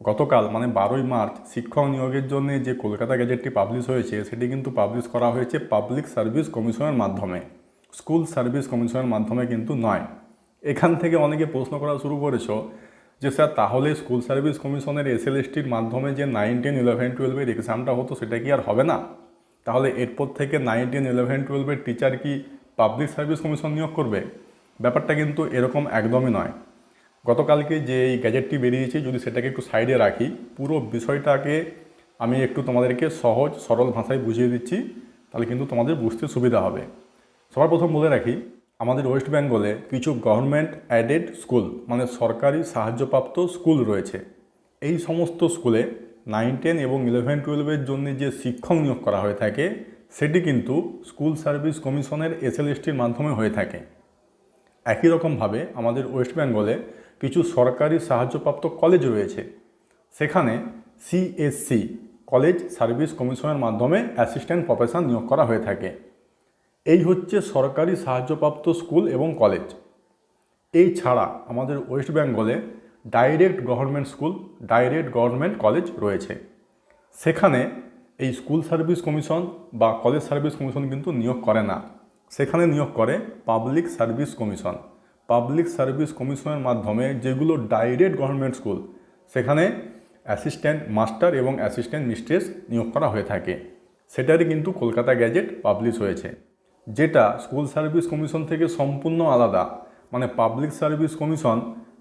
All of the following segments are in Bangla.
গতকাল মানে বারোই মার্চ, শিক্ষক নিয়োগের জন্য যে কলকাতা গ্যাজেটটি পাবলিশ হয়েছে, সেটি কিন্তু পাবলিশ করা হয়েছে পাবলিক সার্ভিস কমিশনের মাধ্যমে। স্কুল সার্ভিস কমিশনের মাধ্যমে কিন্তু নয়। এখান থেকে অনেকে প্রশ্ন করা শুরু করেছ যে, স্যার, তাহলে স্কুল সার্ভিস কমিশনের এসএলএসটির মাধ্যমে যে নাইন টেন ইলেভেন, টুয়েলভের এক্সামটা হতো, সেটা কি আর হবে না? তাহলে এরপর থেকে নাইন টেন ইলেভেন, টুয়েলভের টিচার কি পাবলিক সার্ভিস কমিশন নিয়োগ করবে? ব্যাপারটা কিন্তু এরকম একদমই নয়। গতকালকে যে এই গ্যাজেটটি বেরিয়েছে, যদি সেটাকে একটু সাইডে রাখি, পুরো বিষয়টাকে আমি একটু তোমাদেরকে সহজ, সরল ভাষায় বুঝিয়ে দিচ্ছি, তাহলে কিন্তু তোমাদের বুঝতে সুবিধা হবে। সবার প্রথম বলে রাখি, আমাদের ওয়েস্ট বেঙ্গলে কিছু গভর্নমেন্ট অ্যাডেড স্কুল মানে সরকারি সাহায্যপ্রাপ্ত স্কুল রয়েছে। এই সমস্ত স্কুলে নাইন টেন এবং ইলেভেন টুয়েলভের জন্য যে শিক্ষক নিয়োগ করা হয়ে থাকে, সেটি কিন্তু স্কুল সার্ভিস কমিশনের এসএলএসটির মাধ্যমে হয়ে থাকে। একই রকমভাবে আমাদের ওয়েস্ট বেঙ্গলে কিছু সরকারি সাহায্যপ্রাপ্ত কলেজ রয়েছে। সেখানে সিএসসি কলেজ সার্ভিস কমিশনের মাধ্যমে অ্যাসিস্ট্যান্ট প্রফেসর নিয়োগ করা হয়ে থাকে। এই হচ্ছে সরকারি সাহায্যপ্রাপ্ত স্কুল এবং কলেজ। এই ছাড়া আমাদের ওয়েস্ট বেঙ্গলে direct government school, direct government college রয়েছে। সেখানে এই স্কুল সার্ভিস কমিশন বা কলেজ সার্ভিস কমিশন কিন্তু নিয়োগ করে না। সেখানে নিয়োগ করে public service commission. Public service কমিশনের মাধ্যমে যেগুলো ডাইরেক্ট গভর্নমেন্ট স্কুল সেখানে অ্যাসিস্ট্যান্ট মাস্টার এবং অ্যাসিস্ট্যান্ট মিস্ট্রেস নিয়োগ করা হয়ে থাকে। সেটারই কিন্তু কলকাতা গ্যাজেট পাবলিশ হয়েছে, যেটা স্কুল সার্ভিস কমিশন থেকে সম্পূর্ণ আলাদা। মানে পাবলিক সার্ভিস কমিশন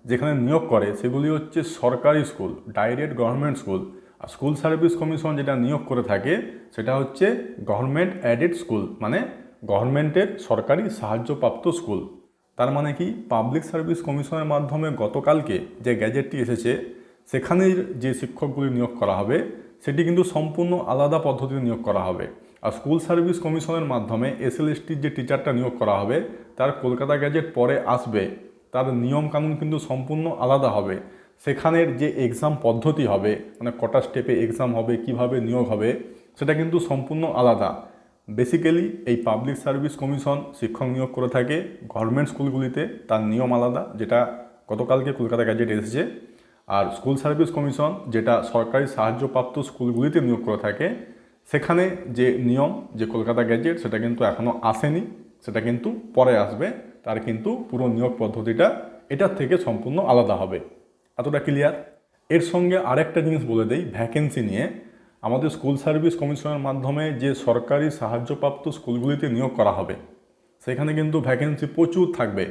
যেখানে নিয়োগ করে, সেগুলি হচ্ছে সরকারি স্কুল ডাইরেক্ট গভর্নমেন্ট স্কুল আর স্কুল সার্ভিস কমিশন যেটা নিয়োগ করে থাকে, সেটা হচ্ছে গভর্নমেন্ট অ্যাডেড স্কুল মানে গভর্নমেন্টের সরকারি সাহায্যপ্রাপ্ত স্কুল তার মানে কি? পাবলিক সার্ভিস কমিশনের মাধ্যমে গতকালকে যে গ্যাজেটটি এসেছে, সেখানের যে শিক্ষকগুলি নিয়োগ করা হবে, সেটি কিন্তু সম্পূর্ণ আলাদা পদ্ধতিতে নিয়োগ করা হবে। আর স্কুল সার্ভিস কমিশনের মাধ্যমে এসএলএসটির যে টিচারটা নিয়োগ করা হবে, তার কলকাতা গ্যাজেট পরে আসবে, তার নিয়ম কানুন কিন্তু সম্পূর্ণ আলাদা হবে। সেখানের যে এক্সাম পদ্ধতি হবে মানে কটা স্টেপে এক্সাম হবে, কীভাবে নিয়োগ হবে, সেটা কিন্তু সম্পূর্ণ আলাদা। বেসিক্যালি এই পাবলিক সার্ভিস কমিশন শিক্ষক নিয়োগ করে থাকে গভর্নমেন্ট স্কুলগুলিতে তার নিয়ম আলাদা, যেটা গতকালকে কলকাতা গ্যাজেট এসেছে। আর স্কুল সার্ভিস কমিশন যেটা সরকারি সাহায্যপ্রাপ্ত স্কুলগুলিতে নিয়োগ করে থাকে, সেখানে যে নিয়ম, যে কলকাতা গ্যাজেট সেটা কিন্তু এখনও আসেনি, সেটা কিন্তু পরে আসবে, তার কিন্তু পুরো নিয়োগ পদ্ধতিটা এটার থেকে সম্পূর্ণ আলাদা হবে। এতটা ক্লিয়ার এর সঙ্গে আরেকটা জিনিস বলে দেই ভ্যাকেন্সি নিয়ে। আমাদের স্কুল সার্ভিস কমিশনের মাধ্যমে যে সরকারি সাহায্যপ্রাপ্ত স্কুলগুলিতে নিয়োগ করা হবে, সেখানে কিন্তু ভ্যাকেন্সি প্রচুর থাকবে।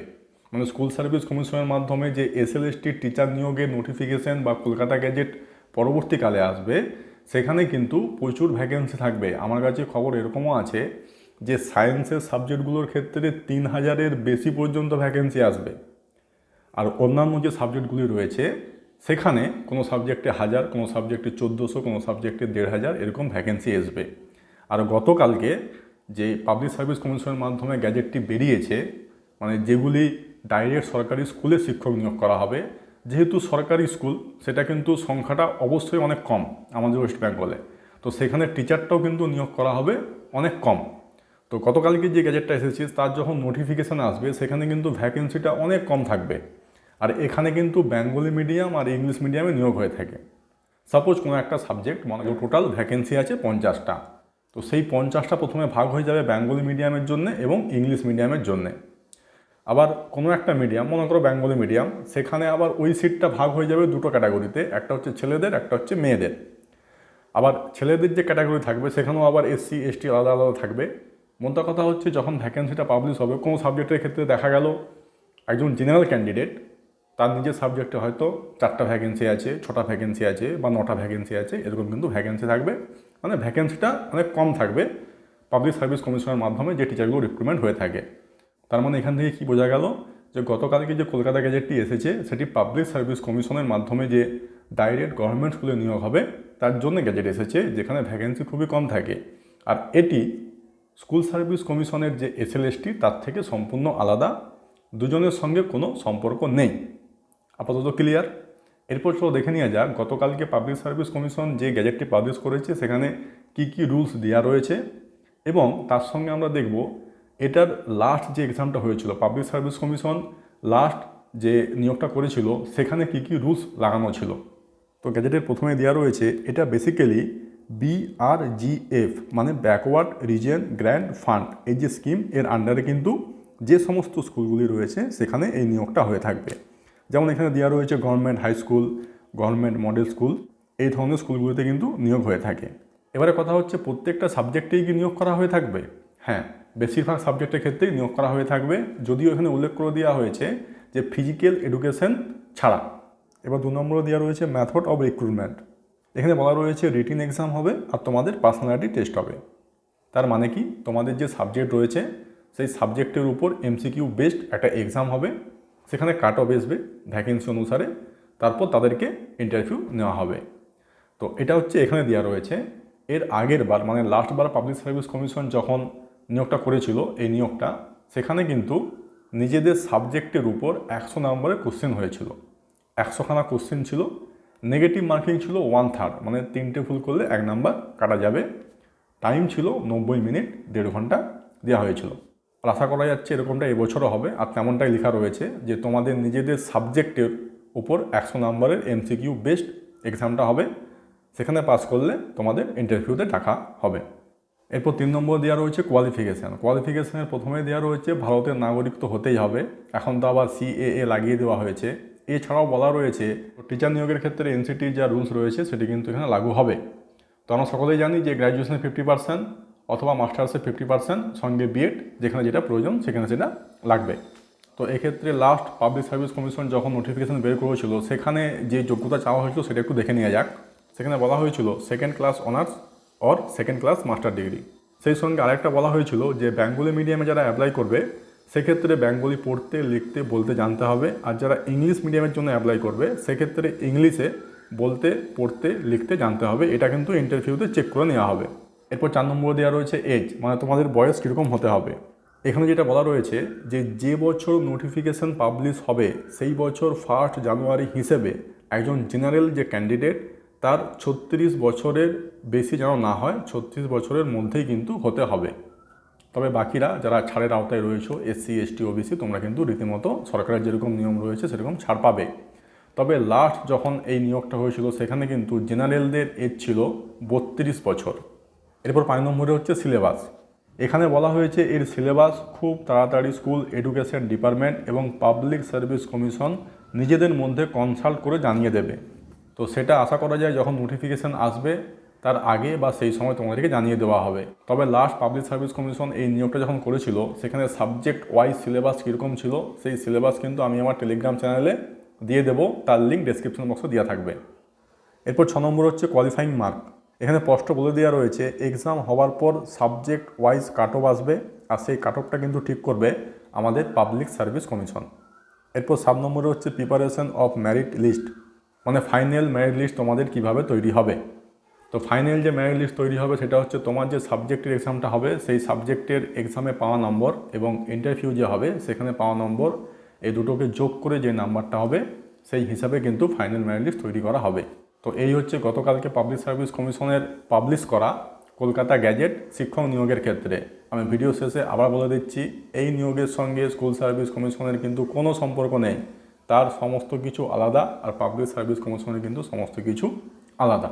মানে স্কুল সার্ভিস কমিশনের মাধ্যমে যে এসএলএসটি টিচার নিয়োগের নোটিফিকেশন বা কলকাতা গ্যাজেট পরবর্তীকালে আসবে, সেখানে কিন্তু প্রচুর ভ্যাকেন্সি থাকবে। আমার কাছে খবর এরকমও আছে যে সায়েন্সের সাবজেক্টগুলোর ক্ষেত্রে তিন হাজারের বেশি পর্যন্ত ভ্যাকেন্সি আসবে। আর অন্যান্য যে সাবজেক্টগুলি রয়েছে সেখানে কোনো সাবজেক্টে হাজার, কোনো সাবজেক্টে চোদ্দোশো, কোনো সাবজেক্টে দেড় হাজার এরকম ভ্যাকেন্সি আসবে। আর গতকালকে যে পাবলিক সার্ভিস কমিশনের মাধ্যমে গ্যাজেটটি বেরিয়েছে মানে যেগুলি ডাইরেক্ট সরকারি স্কুলে শিক্ষক নিয়োগ করা হবে, যেহেতু সরকারি স্কুল সেটা কিন্তু সংখ্যাটা অবশ্যই অনেক কম আমাদের ওয়েস্ট বেঙ্গলে তো সেখানে টিচারটাও কিন্তু নিয়োগ করা হবে অনেক কম। তো গতকালকে যে গ্যাজেটটা এসেছে, তার যখন নোটিফিকেশান আসবে, সেখানে কিন্তু ভ্যাকেন্সিটা অনেক কম থাকবে। আর এখানে কিন্তু বেঙ্গলি মিডিয়াম আর ইংলিশ মিডিয়ামে নিয়োগ হয়ে থাকে। সাপোজ কোনো একটা সাবজেক্ট মনে টোটাল ভ্যাকেন্সি আছে পঞ্চাশটা। তো সেই পঞ্চাশটা প্রথমে ভাগ হয়ে যাবে বেঙ্গলি মিডিয়ামের জন্য এবং ইংলিশ মিডিয়ামের জন্যে। আবার কোনো একটা মিডিয়াম, মনে করো বেঙ্গলি মিডিয়াম, সেখানে আবার ওই সিটটা ভাগ হয়ে যাবে দুটো ক্যাটাগরিতে একটা হচ্ছে ছেলেদের, একটা হচ্ছে মেয়েদের। আবার ছেলেদের যে ক্যাটাগরি থাকবে, সেখানেও আবার এসসি এসটি আলাদা আলাদা থাকবে। মোদ্দা কথা হচ্ছে যখন ভ্যাকেন্সিটা পাবলিশ হবে, কোনো সাবজেক্টের ক্ষেত্রে দেখা গেল একজন জেনারেল ক্যান্ডিডেট তার নিজের সাবজেক্টে হয়তো চারটা ভ্যাকেন্সি আছে, ছটা ভ্যাকেন্সি আছে বা নটা ভ্যাকেন্সি আছে, এরকম কিন্তু ভ্যাকেন্সি থাকবে। মানে ভ্যাকেন্সিটা অনেক কম থাকবে পাবলিক সার্ভিস কমিশনের মাধ্যমে যে টিচারগুলো রিক্রুটমেন্ট হয়ে থাকে। তার মানে এখান থেকে কী বোঝা গেল যে গতকালকে যে কলকাতা গ্যাজেটটি এসেছে, সেটি পাবলিক সার্ভিস কমিশনের মাধ্যমে যে ডাইরেক্ট গভর্নমেন্ট স্কুলে নিয়োগ হবে, তার জন্য গ্যাজেট এসেছে, যেখানে ভ্যাকেন্সি খুবই কম থাকে। আর এটি স্কুল সার্ভিস কমিশনের যে এসএলএসটি তার থেকে সম্পূর্ণ আলাদা। দুজনের সঙ্গে কোনো সম্পর্ক নেই। আপাতত ক্লিয়ার এরপর চলো দেখে নেওয়া যাক, গতকালকে পাবলিক সার্ভিস কমিশন যে গ্যাজেটটি পাবলিশ করেছে, সেখানে কি কি রুলস দেওয়া রয়েছে এবং তার সঙ্গে আমরা দেখব এটার লাস্ট যে এক্সামটা হয়েছিল পাবলিক সার্ভিস কমিশন লাস্ট যে নিয়োগটা করেছিল, সেখানে কি কি রুলস লাগানো ছিল। তো গ্যাজেটের প্রথমে দেওয়া রয়েছে, এটা বেসিক্যালি বিআরজিএফ মানে ব্যাকওয়ার্ড রিজিয়ন গ্র্যান্ড ফান্ড এই যে স্কিম এর আন্ডারে কিন্তু যে সমস্ত স্কুলগুলি রয়েছে, সেখানে এই নিয়োগটা হয়ে থাকবে। যেমন এখানে দেওয়া রয়েছে government high school government model school এই ধরনের স্কুলগুলিতে কিন্তু নিয়োগ হয়ে থাকে। এবারে কথা হচ্ছে প্রত্যেকটা সাবজেক্টেই কি নিয়োগ করা হয়ে থাকবে? হ্যাঁ বেশিরভাগ সাবজেক্টের ক্ষেত্রেই নিয়োগ করা হয়ে থাকবে। যদিও এখানে উল্লেখ করে দেওয়া হয়েছে যে ফিজিক্যাল এডুকেশন ছাড়া। এবার দু নম্বরে দেওয়া রয়েছে ম্যাথড অফ রিক্রুটমেন্ট এখানে বলা রয়েছে রিটিন এক্সাম হবে আর তোমাদের পার্সোনালিটি টেস্ট হবে। তার মানে কি? তোমাদের যে সাবজেক্ট রয়েছে, সেই সাবজেক্টের উপর এমসিকিউ বেসড একটা এক্সাম হবে। সেখানে কাট অফ আসবে ভ্যাকেন্সি অনুসারে, তারপর তাদেরকে ইন্টারভিউ নেওয়া হবে। তো এটা হচ্ছে এখানে দেওয়া রয়েছে। এর আগের বার মানে লাস্ট বার পাবলিক সার্ভিস কমিশন যখন নিয়োগটা করেছিল, এই নিয়োগটা, সেখানে কিন্তু নিজেদের সাবজেক্টের উপর একশো নম্বরের কোশ্চেন হয়েছিল। একশোখানা কোশ্চেন ছিল নেগেটিভ মার্কিং ছিল ওয়ান থার্ড মানে তিনটে ভুল করলে এক নাম্বার কাটা যাবে। টাইম ছিল নব্বই মিনিট, দেড় ঘণ্টা দেওয়া হয়েছিল। আর আশা করা যাচ্ছে, এরকমটা এবছরও হবে। আর তেমনটাই লেখা রয়েছে যে, তোমাদের নিজেদের সাবজেক্টের উপর একশো নম্বরের এমসিকিউ বেস্ট এক্সামটা হবে। সেখানে পাস করলে তোমাদের ইন্টারভিউতে ডাকা হবে। এরপর তিন নম্বর দেওয়া রয়েছে কোয়ালিফিকেশান কোয়ালিফিকেশানের প্রথমে দেওয়া রয়েছে, ভারতের নাগরিক তো হতেই হবে। এখন তো আবার সিএএ লাগিয়ে দেওয়া হয়েছে। এছাড়াও বলা রয়েছে টিচার নিয়োগের ক্ষেত্রে এনসিটির যা রুলস রয়েছে, সেটি কিন্তু এখানে লাগু হবে। তো আমরা সকলেই জানি যে গ্র্যাজুয়েশনে ফিফটি পার্সেন্ট অথবা মাস্টার্সে ফিফটি পার্সেন্ট সঙ্গে বিএড যেখানে যেটা প্রয়োজন, সেখানে সেটা লাগবে। তো এক্ষেত্রে লাস্ট পাবলিক সার্ভিস কমিশন যখন নোটিফিকেশান বের করেছিল, সেখানে যে যোগ্যতা চাওয়া হয়েছিল, সেটা একটু দেখে নেওয়া যাক। সেখানে বলা হয়েছিল second class honours or second class master degree সেই সঙ্গে আরেকটা বলা হয়েছিল যে বেঙ্গলি মিডিয়ামে যারা অ্যাপ্লাই করবে, সেক্ষেত্রে বেঙ্গলি পড়তে, লিখতে, বলতে জানতে হবে। আর যারা ইংলিশ মিডিয়ামের জন্য অ্যাপ্লাই করবে, সেক্ষেত্রে ইংলিশে বলতে, পড়তে, লিখতে জানতে হবে। এটা কিন্তু ইন্টারভিউতে চেক করে নেওয়া হবে। এরপর চার নম্বর দেওয়া রয়েছে এজ মানে তোমাদের বয়স কীরকম হতে হবে। এখানে যেটা বলা রয়েছে যে যে বছর নোটিফিকেশন পাবলিশ হবে, সেই বছর ফার্স্ট জানুয়ারি হিসেবে একজন জেনারেল যে ক্যান্ডিডেট তার ছত্রিশ বছরের বেশি যেন না হয়, ছত্রিশ বছরের মধ্যেই কিন্তু হতে হবে। তবে বাকিরা যারা ছাড়ের আওতায় রয়েছে এসসি এসটি ওবিসি তোমরা কিন্তু রীতিমতো সরকারের যেরকম নিয়ম রয়েছে, সেরকম ছাড় পাবে। তবে লাস্ট যখন এই নিয়োগটা হয়েছিল, সেখানে কিন্তু জেনারেলদের এজ ছিল বত্রিশ বছর। এরপর পাঁচ নম্বরে হচ্ছে সিলেবাস। এখানে বলা হয়েছে এর সিলেবাস খুব তাড়াতাড়ি স্কুল এডুকেশন ডিপার্টমেন্ট এবং পাবলিক সার্ভিস কমিশন নিজেদের মধ্যে কনসাল্ট করে জানিয়ে দেবে। তো সেটা আশা করা যায় যখন নোটিফিকেশান আসবে, তার আগে বা সেই সময় তোমাদেরকে জানিয়ে দেওয়া হবে। তবে লাস্ট পাবলিক সার্ভিস কমিশন এই নিয়োগটা যখন করেছিল, সেখানে সাবজেক্ট ওয়াইজ সিলেবাস কীরকম ছিল, সেই সিলেবাস কিন্তু আমি আমার টেলিগ্রাম চ্যানেলে দিয়ে দেবো। তার লিঙ্ক ডেসক্রিপশন বক্সে দেওয়া থাকবে। এরপর ছ নম্বর হচ্ছে কোয়ালিফাইং মার্ক এখানে স্পষ্ট বলে দেওয়া রয়েছে এক্সাম হওয়ার পর সাবজেক্ট ওয়াইজ কাট অফ আসবে আর সেই কাট অফটা কিন্তু ঠিক করবে আমাদের পাবলিক সার্ভিস কমিশন এরপর সাত নম্বরে হচ্ছে প্রিপারেশন অফ ম্যারিট লিস্ট মানে ফাইনাল ম্যারিট লিস্ট তোমাদের কীভাবে তৈরি হবে। তো ফাইনাল যে ম্যারিট লিস্ট তৈরি হবে সেটা হচ্ছে তোমার যে সাবজেক্টের এক্সামটা হবে, সেই সাবজেক্টের এক্সামে পাওয়া নম্বর এবং ইন্টারভিউ যে হবে, সেখানে পাওয়া নম্বর এই দুটোকে যোগ করে যে নাম্বারটা হবে, সেই হিসাবে কিন্তু ফাইনাল ম্যারিট লিস্ট তৈরি করা হবে। তো এই হচ্ছে গতকালকে পাবলিক সার্ভিস কমিশনের পাবলিশ করা কলকাতা গ্যাজেট শিক্ষক নিয়োগের ক্ষেত্রে। আমি ভিডিও শেষে আবার বলে দিচ্ছি, এই নিয়োগের সঙ্গে স্কুল সার্ভিস কমিশনের কিন্তু কোনো সম্পর্ক নেই। তার সমস্ত কিছু আলাদা আর পাবলিক সার্ভিস কমিশনের কিন্তু সমস্ত কিছু আলাদা।